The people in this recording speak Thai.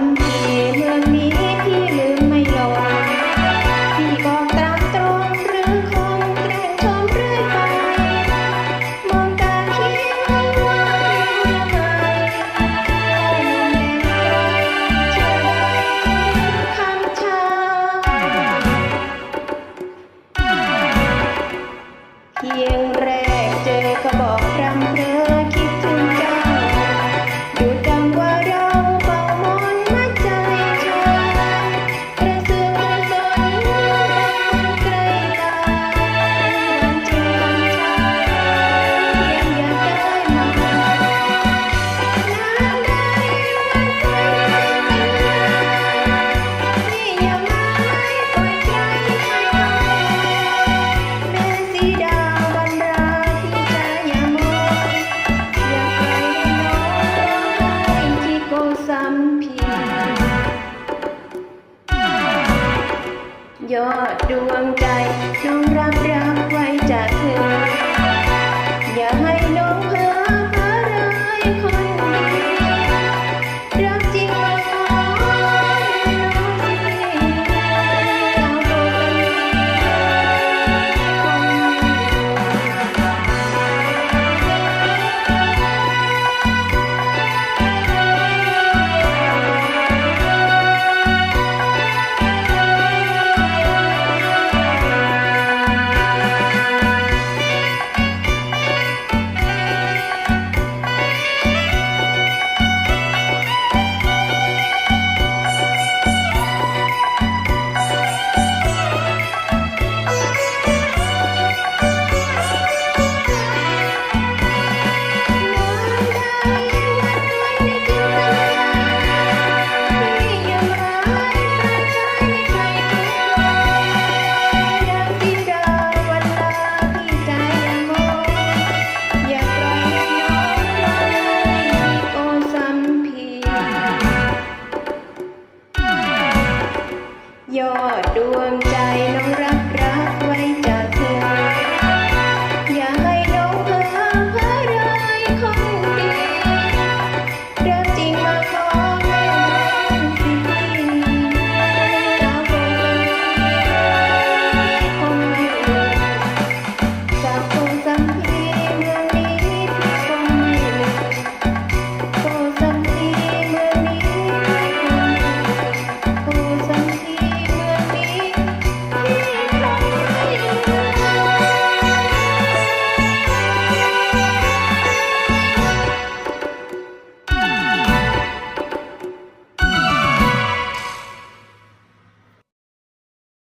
ำทีเมือมีพี่ลืมไม่ลงพี่บอกตามตรงหรือคงแกล้งมเรื่อยไป มองตาคิดไม่ว่าเมื่อไหร่คำชาเพียง ยอดดวงใจน้องรับรักไว้จากเธอ ยอดดวงใจ